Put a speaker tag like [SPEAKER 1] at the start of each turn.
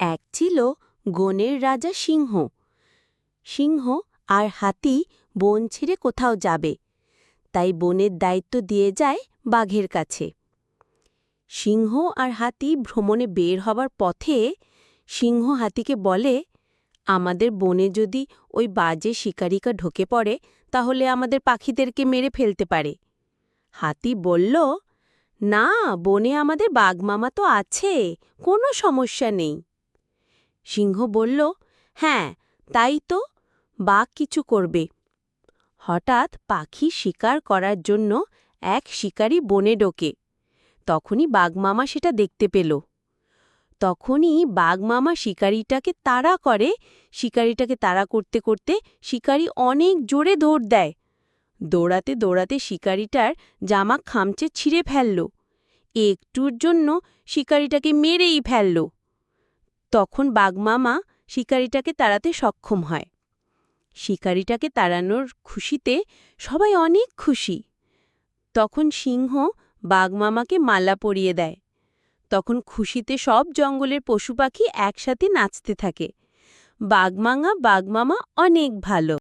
[SPEAKER 1] এক ছিল গনের রাজা সিংহ। সিংহ আর হাতি বন ছেড়ে কোথাও যাবে, তাই বনের দায়িত্ব দিয়ে যায় বাঘের কাছে। সিংহ আর হাতি ভ্রমণে বের হবার পথে সিংহ হাতিকে বলে, আমাদের বনে যদি ওই বাজে শিকারিকা ঢোকে পড়ে, তাহলে আমাদের পাখিদেরকে মেরে ফেলতে পারে। হাতি বলল, না, বনে আমাদের বাঘমামা তো আছে, কোনো সমস্যা নেই। সিংহ বলল হ্যাঁ তাই তো, বাঘ কিছু করবে। হঠাৎ পাখি শিকার করার জন্য এক শিকারী বনে ডোকে তখনই বাঘমামা সেটা দেখতে পেল। তখনই বাঘমামা শিকারিটাকে তাড়া করে। শিকারিটাকে তাড়া করতে করতে শিকারি অনেক জোরে দৌড় দেয়। দৌড়াতে দৌড়াতে শিকারিটার জামা খামচে ছিঁড়ে ফেলল। একটুর জন্য শিকারিটাকে মেরেই ফেলল। তখন বাগমামা শিকারিটাকে তাড়াতে সক্ষম হয়। শিকারিটাকে তাড়ানোর খুশিতে সবাই অনেক খুশি। তখন সিংহ বাঘমামাকে মালা পরিয়ে দেয়। তখন খুশিতে সব জঙ্গলের পশু পাখি একসাথে নাচতে থাকে। বাঘমাঙা বাঘমামা অনেক ভালো।